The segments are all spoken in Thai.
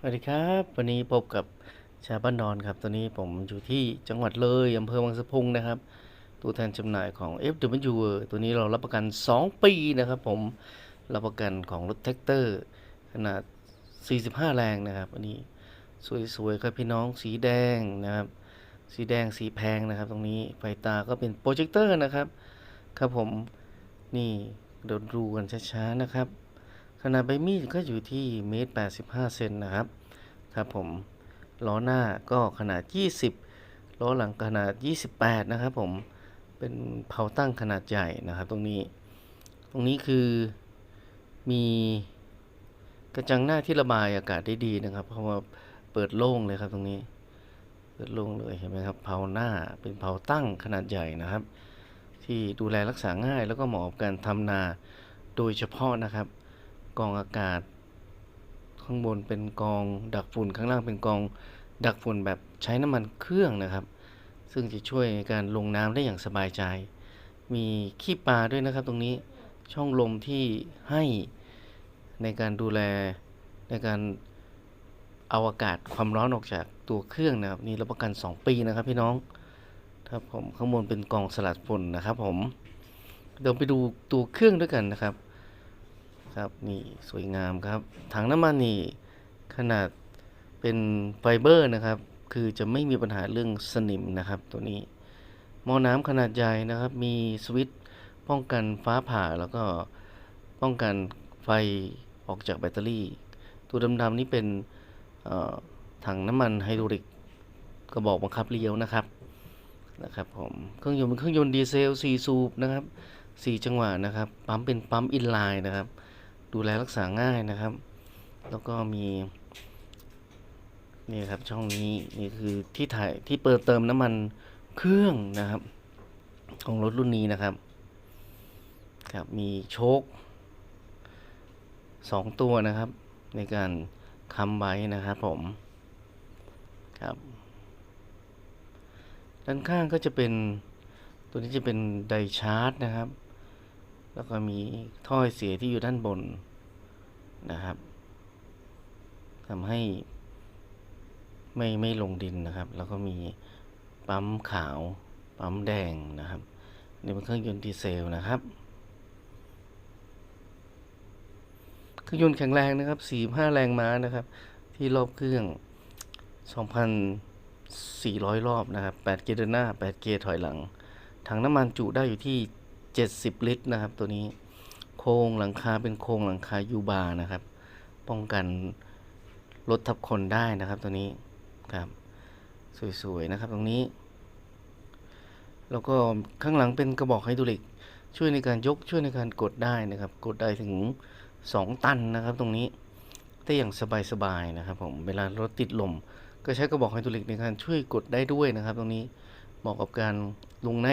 สวัสดีครับ วันนี้พบกับชาบ้านดอนครับ ตอนนี้ผมอยู่ที่จังหวัดเลยอำเภอวังสะพุงนะครับ ตัวแทนจำหน่ายของ FW ตัวนี้เรารับประกัน 2 ปีนะครับผมรับประกันของรถแท็กเตอร์ ขนาด 45 แรงนะครับอันนี้สวยๆครับพี่น้องสีแดงนะครับ สีแดงสีแพงนะครับ ตรงนี้ไฟตาก็เป็นโปรเจคเตอร์นะครับ ครับผมนี่เดี๋ยวดูกันช้าๆนะครับ ขนาดใบมีดก็อยู่ที่เมตร85เซนนะครับครับผมล้อหน้าก็ขนาด 20ล้อหลังขนาด 28 นะครับผมเป็นเผาตั้งขนาดใหญ่นะครับ ตรงนี้ ตรงนี้คือมีกระจังหน้าที่ระบายอากาศได้ดีนะครับ เพราะว่าเปิดโล่งเลยครับตรงนี้เปิดโล่งเลยเห็นไหมครับเผาหน้าเป็นเผาตั้งขนาดใหญ่นะครับ ที่ดูแลรักษาง่ายแล้วก็เหมาะกับการทำนาโดยเฉพาะนะครับ กองอากาศ ข้างบนเป็นกองดักฝุ่นข้างล่างเป็นกองดักฝุ่นแบบใช้น้ำมันเครื่องนะครับ ซึ่งจะช่วยในการลงน้ำได้อย่างสบายใจ มีขี้ปลาด้วยนะครับตรงนี้ช่องลมที่ให้ในการดูแลในการเอาอากาศความร้อนออกจากตัวเครื่องนะครับ นี่รับประกัน 2 ปีนะครับพี่น้องครับผมข้างบนเป็นกองสลัดฝุ่นนะครับผมเดี๋ยวไปดูตัวเครื่องด้วยกันนะครับ ครับนี่สวยงามครับ ถังน้ำมันนี่ขนาดเป็นไฟเบอร์นะครับ คือจะไม่มีปัญหาเรื่องสนิมนะครับตัวนี้หม้อน้ำขนาดใหญ่นะครับ มีสวิตช์ป้องกันฟ้าผ่าแล้วก็ป้องกันไฟออกจากแบตเตอรี่ ตัวดำๆนี่เป็นถังน้ำมันไฮดรอลิกกระบอกบังคับเลี้ยวนะครับนะครับผมเครื่องยนต์เป็นเครื่องยนต์ดีเซล4สูบนะครับ4จังหวะนะครับปั๊มเป็นปั๊มอินไลน์นะครับ ดูแลรักษาง่ายนะครับ แล้วก็มีนี่ครับช่องนี้นี่คือที่ถ่ายที่เปิดเติมน้ำมันเครื่องนะครับ ของรถรุ่นนี้นะครับครับมีโชคสองตัวนะครับ ในการค้ำไว้นะครับผมครับ ด้านข้างก็จะเป็นตัวนี้จะเป็นไดชาร์จนะครับ แล้วก็มีท่อไอเสียที่อยู่ด้านบนนะครับทำให้ไม่ไม่ลงดินนะครับ แล้วก็มีปั๊มขาวปั๊มแดงนะครับนี่เป็นเครื่องยนต์ดีเซลนะครับ เครื่องยนต์แข็งแรงนะครับ45แรงม้านะครับ ที่รอบเครื่อง 2,400 รอบนะครับ 8 เกียร์เดินหน้า 8 เกียร์ถอยหลังถังน้ำมันจุได้อยู่ที่ 70 ลิตรนะครับ ตัวนี้โครงหลังคาเป็นโครงหลังคายูบาร์นะครับ ป้องกันรถทับคนได้นะครับตัวนี้ครับสวยๆนะครับตรงนี้ แล้วก็ข้างหลังเป็นกระบอกไฮดรอลิก ช่วยในการยกช่วยในการกดได้นะครับ กดได้ถึง 2 ตันนะครับ ตรงนี้ได้อย่างสบายๆนะครับผมเวลารถติดลมก็ใช้กระบอกไฮดรอลิกในการช่วยกดได้ด้วยนะครับ ตรงนี้เหมาะกับการลงใน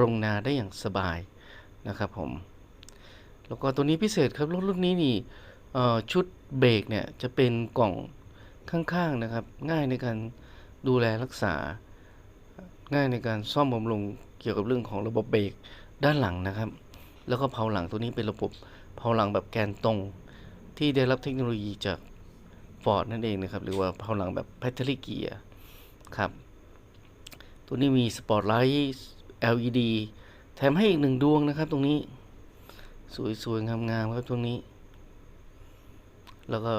ลงนาได้อย่างสบายนะครับผม แล้วก็ตัวนี้พิเศษครับรถรุ่นนี้นี่ชุดเบรกเนี่ยจะเป็นกล่องข้างๆนะครับ ง่ายในการดูแลรักษา ง่ายในการซ่อมบำรุงเกี่ยวกับเรื่องของระบบเบรกด้านหลังนะครับ แล้วก็เพาหลังตัวนี้เป็นระบบเพาหลังแบบแกนตรง ที่ได้รับเทคโนโลยีจากฟอร์ดนั่นเองนะครับ หรือว่าเพาหลังแบบแพทเทอรี่เกียร์ครับ ตัวนี้มีสปอร์ตไลท์ LED แถมให้อีกหนึ่งดวงนะครับ ตรงนี้ สวยๆงามๆครับตรงนี้ แล้วก็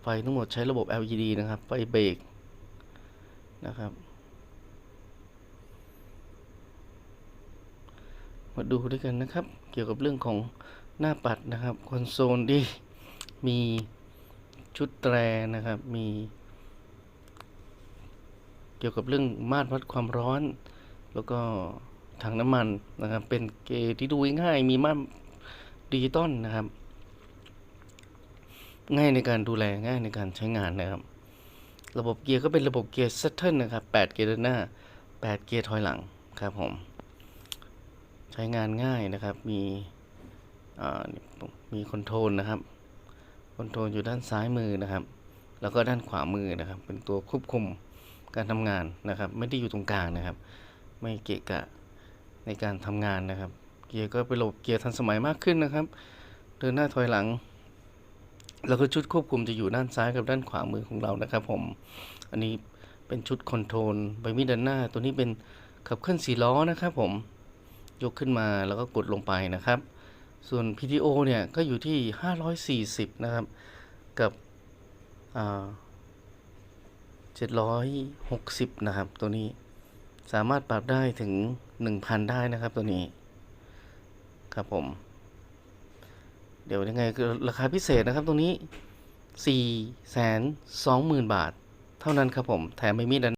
ไฟทั้งหมดใช้ระบบ LED นะครับ ไฟเบรกนะครับ มาดูด้วยกันนะครับ เกี่ยวกับเรื่องของหน้าปัดนะครับคอนโซลที่มีชุดแตรนะครับ มี เกี่ยวกับเรื่องมาตรวัดความร้อน แล้วก็ ถังน้ำมันนะครับ เป็นเกจที่ดูง่ายมีมาตรดิจิตอลนะครับ ง่ายในการดูแลง่ายในการใช้งานนะครับ ระบบเกียร์ก็เป็นระบบเกียร์ Saturn นะครับ8เกียร์เดินหน้า 8 เกียร์ถอยหลังครับผมใช้งานง่ายนะครับ มีมีคอนโทรลนะครับคอนโทรลอยู่ด้านซ้ายมือนะครับ แล้วก็ด้านขวามือนะครับ เป็นตัวควบคุมการทำงานนะครับ ไม่ได้อยู่ตรงกลางนะครับ ไม่เกะกะ ในการทำงานนะครับ เกียร์ก็เป็นระบบเกียร์ทันสมัยมากขึ้นนะครับ เดินหน้าถอยหลัง แล้วก็ชุดควบคุมจะอยู่ด้านซ้ายกับด้านขวามือของเรานะครับ ผม อันนี้เป็นชุดคอนโทรลใบมีดด้านหน้า ตัวนี้เป็นขับเคลื่อนสี่ล้อนะครับ ผม ยกขึ้นมาแล้วก็กดลงไปนะครับ ส่วน PTO เนี่ยก็อยู่ที่ 540 นะครับ กับอ่า760 นะครับ ตัวนี้สามารถปรับได้ถึง หนึ่งพันได้นะครับตัวนี้ ครับผม เดี๋ยวยังไงคือราคาพิเศษนะครับตรงนี้4 2 0 0 0 0บาท เท่านั้นครับผม แถมไม่มีดัน